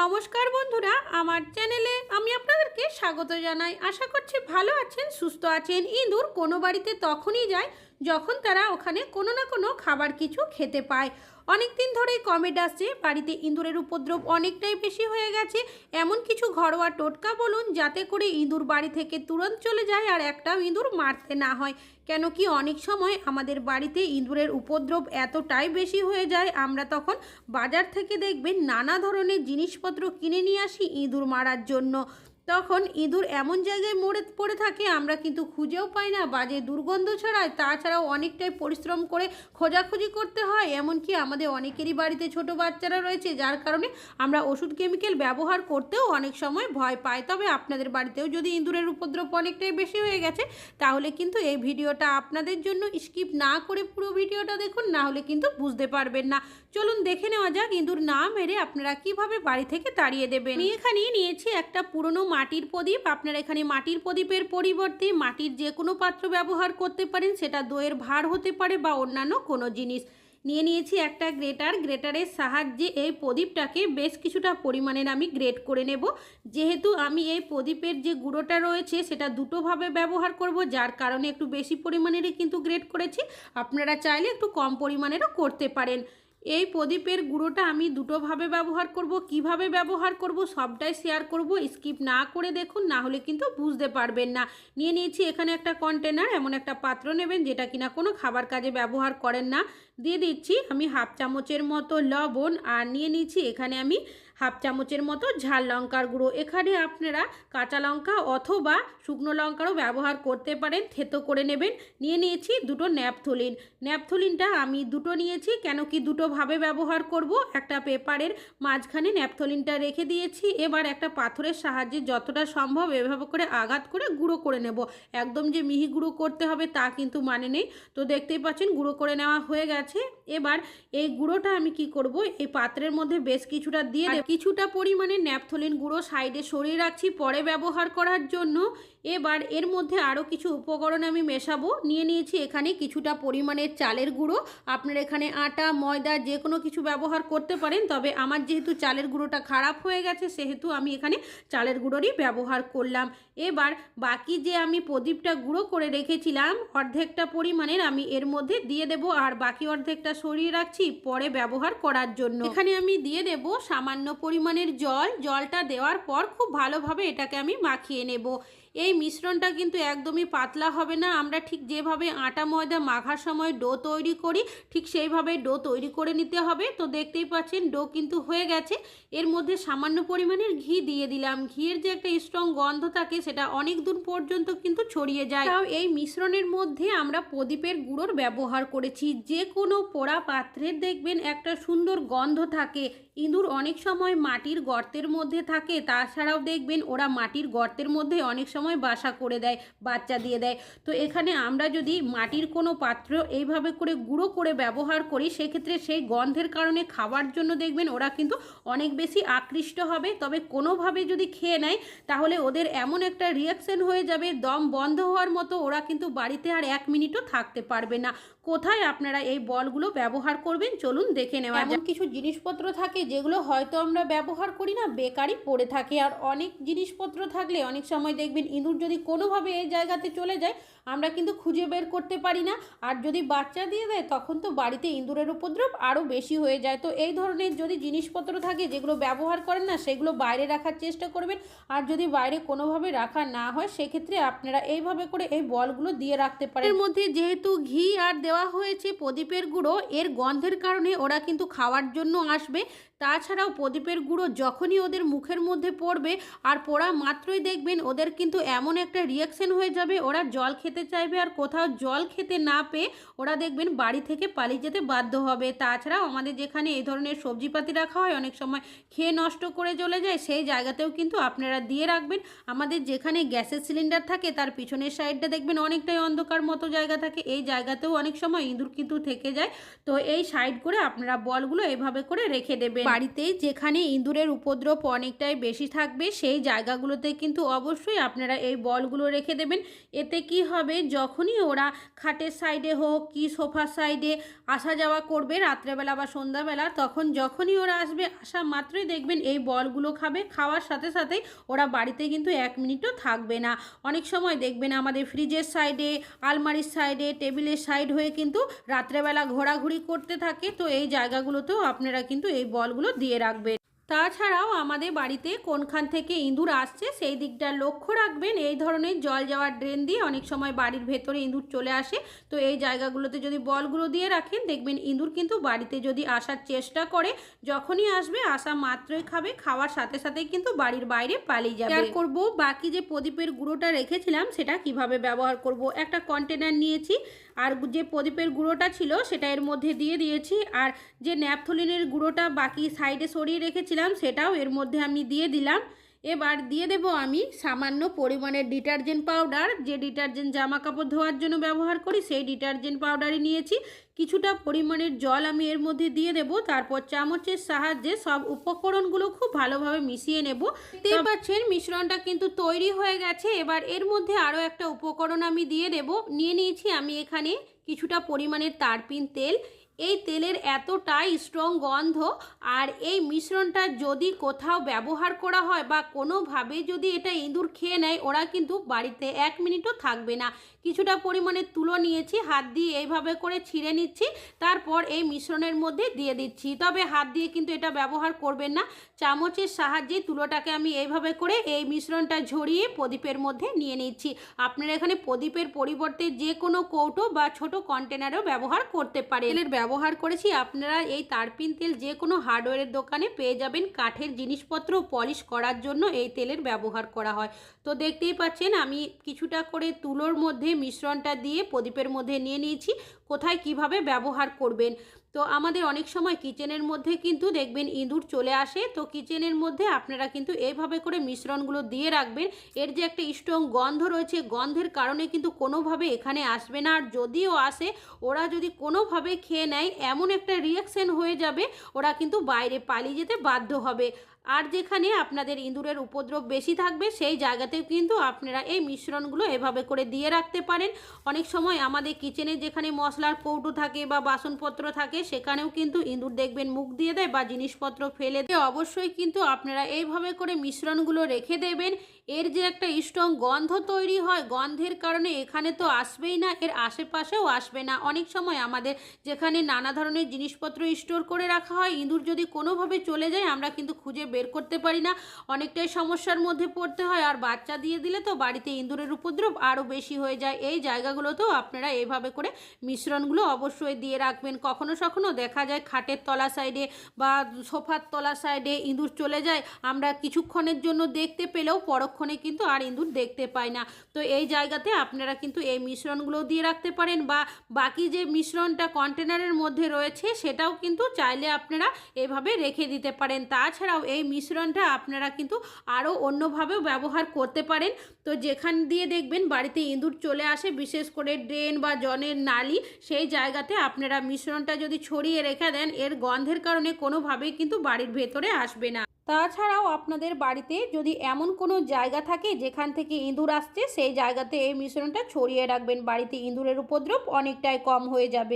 নমস্কার বন্ধুরা, আমার চ্যানেলে আমি আপনাদেরকে স্বাগত জানাই। আশা করছি ভালো আছেন, সুস্থ আছেন। ইঁদুর কোনো বাড়িতে তখনই যায় যখন তারা ওখানে কোনো না কোনো খাবার কিছু খেতে পায়। অনেক দিন ধরেই কমেন্ট আসছে, বাড়িতে ইঁদুরের উপদ্রব অনেকটাই বেশি হয়ে গেছে। এমন কিছু ঘরোয়া টোটকা বলুন, যাতে করে ইঁদুর বাড়ি থেকে তুরন্ত চলে যায় আর একটাও ইঁদুর মারতে না হয়। কেন কি অনেক সময় আমাদের বাড়িতে ইঁদুরের উপদ্রব এতটাই বেশি হয়ে যায়, আমরা তখন বাজার থেকে দেখবেন নানা ধরনের জিনিসপত্র কিনে নিয়ে আসি ইঁদুর মারার জন্য। তখন ইঁদুর এমন জায়গায় মরে, পড়ে থাকে, আমরা কিন্তু খুঁজেও পাই না। বাজে দুর্গন্ধ ছড়ায়, তাছাড়াও অনেকটাই পরিশ্রম করে খোঁজাখুঁজি করতে হয়। এমনকি আমাদের অনেকেরই বাড়িতে ছোট বাচ্চারা রয়েছে, যার কারণে আমরা ওষুধ কেমিক্যাল ব্যবহার করতেও অনেক সময় ভয় পাই। তবে আপনাদের বাড়িতেও যদি ইঁদুরের উপদ্রব অনেকটাই বেশি হয়ে গেছে, তাহলে কিন্তু এই ভিডিওটা আপনাদের জন্য স্কিপ না করে পুরো ভিডিওটা দেখুন, না হলে কিন্তু বুঝতে পারবেন না। চলুন দেখে নেওয়া যাক ইঁদুর না মেরে আপনারা কীভাবে বাড়ি থেকে তাড়িয়ে দেবেন। আমি এখানে নিয়েছি একটা পুরনো মাটির প্রদীপ, আপনারা এখানে মাটির প্রদীপের পরিবর্তে মাটির যে কোনো পাত্র ব্যবহার করতে পারেন, সেটা দইয়ের ভার হতে পারে বা অন্যান্য কোনো জিনিস। নিয়ে নিয়েছি একটা গ্রেটার। গ্রেটারের সাহায্যে এই প্রদীপটাকে বেশ কিছুটা পরিমাণের আমি গ্রেট করে নেব। যেহেতু আমি এই প্রদীপের যে গুঁড়োটা রয়েছে, সেটা দুটোভাবে ব্যবহার করব, যার কারণে একটু বেশি পরিমাণেরই কিন্তু গ্রেট করেছি। আপনারা চাইলে একটু কম পরিমাণেরও করতে পারেন। এই প্রদীপের গুঁড়োটা আমি দুটোভাবে ব্যবহার করব, কীভাবে ব্যবহার করব সবটাই শেয়ার করব। স্কিপ না করে দেখুন, না হলে কিন্তু বুঝতে পারবেন না। নিয়ে নিয়েছি এখানে একটা কন্টেনার এমন একটা পাত্র নেবেন যেটা কিনা কোনো খাবার কাজে ব্যবহার করেন না। দিয়ে দিচ্ছি আমি হাফ চামচের মতো লবণ, আর নিয়ে নিচ্ছি এখানে আমি হাফ চামচের মতো ঝাল লঙ্কার গুঁড়ো। এখানে আপনারা কাঁচা লঙ্কা অথবা শুকনো লঙ্কারও ব্যবহার করতে পারেন। থেতো করে নেবেন। নিয়ে নিয়েছি দুটো ন্যাপথলিন। ন্যাপথলিনটা আমি দুটো নিয়েছি, কেন কি দুটোভাবে ব্যবহার করব। একটা পেপারের মাঝখানে ন্যাপথলিনটা রেখে দিয়েছি। এবার একটা পাথরের সাহায্যে যতটা সম্ভব এভাবে করে আঘাত করে গুঁড়ো করে নেব। একদম যে মিহি গুঁড়ো করতে হবে তা কিন্তু মানে নেই। তো দেখতেই পাচ্ছেন গুঁড়ো করে নেওয়া হয়ে গেছে। এবার এই গুঁড়োটা আমি কি করব? এই পাত্রের মধ্যে বেশ কিছুটা দিয়ে দেব। কিছুটা পরিমাণে ন্যাপথলিন গুঁড়ো সাইডে সরিয়ে রাখছি পরে ব্যবহার করার জন্য এবার এর মধ্যে আরও কিছু উপকরণ আমি মেশাবো। নিয়ে নিয়েছি এখানে কিছুটা পরিমাণের চালের গুঁড়ো। আপনার এখানে আটা, ময়দা যে কোনো কিছু ব্যবহার করতে পারেন, তবে আমার যেহেতু চালের গুঁড়োটা খারাপ হয়ে গেছে, সেহেতু আমি এখানে চালের গুঁড়োরই ব্যবহার করলাম। এবার বাকি যে আমি প্রদীপটা গুঁড়ো করে রেখেছিলাম, অর্ধেকটা পরিমাণের আমি এর মধ্যে দিয়ে দেব, আর বাকি অর্ধেকটা সরিয়ে রাখছি পরে ব্যবহার করার জন্য। এখানে আমি দিয়ে দেব সামান্য পরিমাণের জল। জলটা দেওয়ার পর খুব ভালোভাবে এটাকে আমি মাখিয়ে নেব। এই মিশ্রণটা কিন্তু একদমই পাতলা হবে না। আমরা ঠিক যেভাবে আটা, ময়দা মাখার সময় ডো তৈরি করি, ঠিক সেইভাবে ডো তৈরি করে নিতে হবে। তো দেখতেই পাচ্ছেন, ডো কিন্তু হয়ে গেছে। এর মধ্যে সামান্য পরিমাণের ঘি দিয়ে দিলাম। ঘিয়ের যে একটা স্ট্রং গন্ধ থাকে, সেটা অনেক দূর পর্যন্ত কিন্তু ছড়িয়ে যায়। তাও এই মিশ্রণের মধ্যে আমরা প্রদীপের গুঁড়োর ব্যবহার করেছি। যে কোনো পোড়া পাত্রের দেখবেন একটা সুন্দর গন্ধ থাকে। ইঁদুর অনেক সময় মাটির গর্তের মধ্যে থাকে। তাছাড়াও দেখবেন ওরা মাটির গর্তের মধ্যে অনেক সময় বাসা করে দেয়, বাচ্চা দিয়ে দেয়। তো এখানে আমরা যদি মাটির কোনো পাত্র এইভাবে করে গুঁড়ো করে ব্যবহার করি, সেক্ষেত্রে সেই গন্ধের কারণে খাবার জন্য দেখবেন ওরা কিন্তু অনেক বেশি আকৃষ্ট হবে। তবে কোনোভাবে যদি খেয়ে নেয়, তাহলে ওদের এমন একটা রিয়াকশন হয়ে যাবে, দম বন্ধ হওয়ার মতো ওরা কিন্তু বাড়িতে আর এক মিনিটও থাকতে পারবে না। কোথায় আপনারা এই বলগুলো ব্যবহার করবেন? চলুন দেখে নেওয়া এমন কিছু জিনিসপত্র থাকে যেগুলো হয়তো আমরা ব্যবহার করি না, বেকারই পড়ে থাকে। আর অনেক জিনিসপত্র থাকলে অনেক সময় দেখবেন ইঁদুর যদি কোনোভাবে এই জায়গাতে চলে যায়, আমরা কিন্তু খুঁজে বের করতে পারি না। আর যদি বাচ্চা দিয়ে দেয়, তখন তো বাড়িতে ইঁদুরের উপদ্রব আরও বেশি হয়ে যায়। তো এই ধরনের যদি জিনিসপত্র থাকে, যেগুলো ব্যবহার করেন না, সেগুলো বাইরে রাখার চেষ্টা করবেন। আর যদি বাইরে কোনোভাবে রাখা না হয়, সেক্ষেত্রে আপনারা এইভাবে করে এই বলগুলো দিয়ে রাখতে পারেন। এর মধ্যে যেহেতু ঘি আর দেওয়া হয়েছে প্রদীপের গুঁড়ো, এর গন্ধের কারণে ওরা কিন্তু খাওয়ার জন্য আসবে। তাছাড়াও প্রদীপের গুঁড়ো যখনই ওদের মুখের মধ্যে পড়বে আর পোড়া মাত্রই দেখবেন ওদের কিন্তু এমন একটা রিয়াকশন হয়ে যাবে, ওরা জল খেতে চাইবে আর কোথাও জল খেতে না পেয়ে ওরা দেখবেন বাড়ি থেকে পালিয়ে যেতে বাধ্য হবে। তাছাড়াও আমাদের যেখানে এই ধরনের সবজিপাতি রাখা হয়, অনেক সময় খেয়ে নষ্ট করে চলে যায়, সেই জায়গাতেও কিন্তু আপনারা দিয়ে রাখবেন। আমাদের যেখানে গ্যাসের সিলিন্ডার থাকে, তার পিছনের সাইডটা দেখবেন অনেকটাই অন্ধকার মতো জায়গা থাকে, এই জায়গাতেও অনেক সময় ইঁদুর কিন্তু থেকে যায়। তো এই সাইড করে আপনারা বলগুলো এভাবে করে রেখে দেবেন। বাড়িতে যেখানে ইঁদুরের উপদ্রব অনেকটাই বেশি থাকবে, সেই জায়গাগুলোতে কিন্তু অবশ্যই আপনারা এই বলগুলো রেখে দেবেন। এতে কি হবে? যখনই ওরা খাটের সাইডে হোক কি সোফার সাইডে আসা যাওয়া করবে রাত্রেবেলা বা সন্ধ্যাবেলা, তখন যখনই ওরা আসবে, আসা মাত্রই দেখবেন এই বলগুলো খাবে। খাওয়ার সাথে সাথেই ওরা বাড়িতে কিন্তু এক মিনিটও থাকবে না। অনেক সময় দেখবেন আমাদের ফ্রিজের সাইডে, আলমারির সাইডে, টেবিলের সাইড হয়ে কিন্তু রাত্রেবেলা ঘোরাঘুরি করতে থাকে। তো এই জায়গাগুলোতেও আপনারা কিন্তু এই বলগুলো দিয়ে রাখবেন। তাছাড়াও আমাদের বাড়িতে কোনখান থেকে ইঁদুর আসছে, সেই দিকটা লক্ষ্য রাখবেন। এই ধরনের জল যাওয়ার ড্রেন দিয়ে অনেক সময় বাড়ির ভেতরে ইঁদুর চলে আসে। তো এই জায়গাগুলোতে যদি বলগুলো দিয়ে রাখেন, দেখবেন ইঁদুর কিন্তু বাড়িতে যদি আসার চেষ্টা করে, যখনই আসবে আসা মাত্রই খাবে, খাওয়ার সাথে সাথেই কিন্তু বাড়ির বাইরে পালিয়ে যাবে। শেয়ার করব। বাকি যে প্রদীপের গুঁড়োটা রেখেছিলাম, সেটা কীভাবে ব্যবহার করব? একটা কন্টেনার নিয়েছি। আর যে প্রদীপের গুঁড়োটা ছিল সেটা এর মধ্যে দিয়ে দিয়েছি। আর যে ন্যাপথলিনের গুঁড়োটা বাকি সাইডে সরিয়ে রেখেছিলাম, সেটাও এর মধ্যে আমি দিয়ে দিলাম। এবার দিয়ে দেব আমি সামান্য পরিমাণের ডিটারজেন্ট পাউডার। যে ডিটারজেন্ট জামা কাপড় ধোয়ার জন্য ব্যবহার করি সেই ডিটারজেন্ট পাউডারই নিয়েছি। কিছুটা পরিমাণের জল আমি এর মধ্যে দিয়ে দেব তারপর চামচের সাহায্যে সব উপকরণগুলো খুব ভালোভাবে মিশিয়ে নেব। দেখতে পাচ্ছেন মিশ্রণটা কিন্তু তৈরি হয়ে গেছে। এবার এর মধ্যে আরও একটা উপকরণ আমি দিয়ে দেব। নিয়ে নিয়েছি আমি এখানে কিছুটা পরিমাণের তারপিন তেল। এই তেলের এতটাই স্ট্রং গন্ধ আর এই মিশ্রণটা যদি কোথাও ব্যবহার করা হয় বা কোনোভাবে যদি এটা ইঁদুর খেয়ে নেয়, ওরা কিন্তু বাড়িতে এক মিনিটও থাকবে না। কিছুটা পরিমাণে তুলো নিয়েছি, হাত দিয়ে এইভাবে করে ছিঁড়ে নিচ্ছি, তারপর এই মিশ্রণের মধ্যে দিয়ে দিচ্ছি। তবে হাত দিয়ে কিন্তু এটা ব্যবহার করবেন না, চামচের সাহায্যে তুলোটাকে আমি এইভাবে করে এই মিশ্রণটা ঝরিয়ে প্রদীপের মধ্যে নিয়ে নিচ্ছি। আপনারা এখানে প্রদীপের পরিবর্তে যে কোনো কৌটো বা ছোট কন্টেনারও ব্যবহার করতে পারেন। তেলের ব্যবহার করেছি, আপনারা এই তারপিন তেল যে কোনো হার্ডওয়্যারের দোকানে পেয়ে যাবেন। কাঠের জিনিসপত্র পলিশ করার জন্য এই তেলের ব্যবহার করা হয়। তো দেখতেই পাচ্ছেন, আমি কিছুটা করে তুলোর মধ্যে মিশ্রণটা দিয়ে প্রদীপের মধ্যে নিয়ে নিয়েছি। কোথায় কীভাবে ব্যবহার করবেন? তো আমাদের অনেক সময় কিচেনের মধ্যে কিন্তু দেখবেন ইঁদুর চলে আসে। তো কিচেনের মধ্যে আপনারা কিন্তু এইভাবে করে মিশ্রণগুলো দিয়ে রাখবেন। এর যে একটা স্ট্রং গন্ধ রয়েছে, গন্ধের কারণে কিন্তু কোনোভাবে এখানে আসবে না। আর যদিও আসে, ওরা যদি কোনোভাবে খেয়ে নেয়, এমন একটা রিয়াকশন হয়ে যাবে, ওরা কিন্তু বাইরে পালিয়ে যেতে বাধ্য হবে। আর যেখানে আপনাদের ইঁদুরের উপদ্রব বেশি থাকবে, সেই জায়গাতেও কিন্তু আপনারা এই মিশ্রণগুলো এভাবে করে দিয়ে রাখতে পারেন। অনেক সময় আমাদের কিচেনে যেখানে মশলার কৌটো থাকে বা বাসনপত্র থাকে, সেখানেও কিন্তু ইঁদুর দেখবেন মুখ দিয়ে দেয় বা জিনিসপত্র ফেলে দেয়। অবশ্যই কিন্তু আপনারা এইভাবে করে মিশ্রণগুলো রেখে দেবেন। এর যে একটা স্ট্রং গন্ধ তৈরি হয়, গন্ধের কারণে এখানে তো আসবেই না, এর আশেপাশেও আসবে না। অনেক সময় আমাদের যেখানে নানা ধরনের জিনিসপত্র স্টোর করে রাখা হয়, ইঁদুর যদি কোনোভাবে চলে যায়, আমরা কিন্তু খুঁজে বের করতে পারি না। অনেকটাই সমস্যার মধ্যে পড়তে হয়, আর বাচ্চা দিয়ে দিলে তো বাড়িতে ইঁদুরের উপদ্রব আরও বেশি হয়ে যায়। এই জায়গাগুলোতেও আপনারা এভাবে করে মিশ্রণগুলো অবশ্যই দিয়ে রাখবেন। কখনো সখনো দেখা যায় খাটের তলা সাইডে বা সোফার তলা সাইডে ইঁদুর চলে যায়। আমরা কিছুক্ষণের জন্য দেখতে পেলেও পরক্ষণে কিন্তু আর ইঁদুর দেখতে পাই না। তো এই জায়গাতে আপনারা কিন্তু এই মিশ্রণগুলো দিয়ে রাখতে পারেন বা বাকি যে মিশ্রণটা কন্টেনারের মধ্যে রয়েছে সেটাও কিন্তু চাইলে আপনারা এভাবে রেখে দিতে পারেন। তাছাড়াও এই মিশ্রণটা আপনারা কিন্তু আরও অন্যভাবেও ব্যবহার করতে পারেন। তো যেখান দিয়ে দেখবেন বাড়িতে ইঁদুর চলে আসে, বিশেষ করে ড্রেন বা জনের নালি, সেই জায়গাতে আপনারা মিশ্রণটা যদি ছড়িয়ে রেখে দেন, এর গন্ধের কারণে কোনোভাবেই কিন্তু বাড়ির ভেতরে আসবে না। তাছাড়াও আপনাদের বাড়িতে যদি এমন কোনো জায়গা থাকে যেখান থেকে ইঁদুর আসছে, সেই জায়গাতে এই মিশ্রণটা ছড়িয়ে রাখবেন। বাড়িতে ইঁদুরের উপদ্রব অনেকটাই কম হয়ে যাবে।